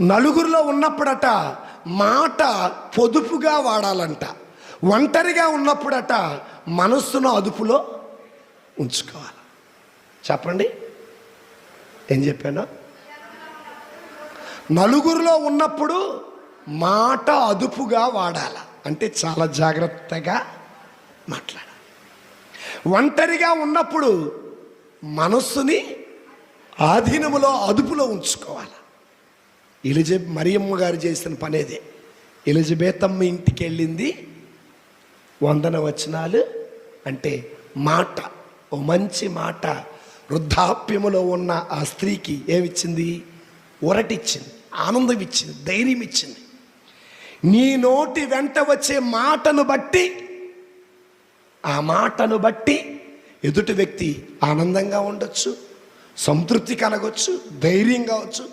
నలుగురిలో ఉన్నప్పుడట మాట పొదుపుగా వాడాలంట. ఒంటరిగా ఉన్నప్పుడట మనస్సును అదుపులో ఉంచుకోవాలి. చెప్పండి. ఏం చెప్పాను? నలుగురిలో ఉన్నప్పుడు మాట అదుపుగా వాడాల. అంటే చాలా జాగ్రత్తగా మాట్లాడాలి. ఒంటరిగా ఉన్నప్పుడు మనస్సుని ఆధీనములో అదుపులో ఉంచుకోవాలి. ఎలిజబె మరియమ్మ గారు చేసిన పనేదే. ఎలిజబెతమ్మ ఇంటికి వెళ్ళింది వందన వచనాలు అంటే మాట ఓ మంచి మాట. వృద్ధాప్యములో ఉన్న ఆ స్త్రీకి ఏమిచ్చింది? ఉరటిచ్చింది ఆనందం ఇచ్చింది ధైర్యం ఇచ్చింది నీ నోటి వెంట వచ్చే మాటను బట్టి ఆ మాటను బట్టి ఎదుటి వ్యక్తి ఆనందంగా ఉండొచ్చు సంతృప్తి కలగొచ్చు ధైర్యం కావచ్చు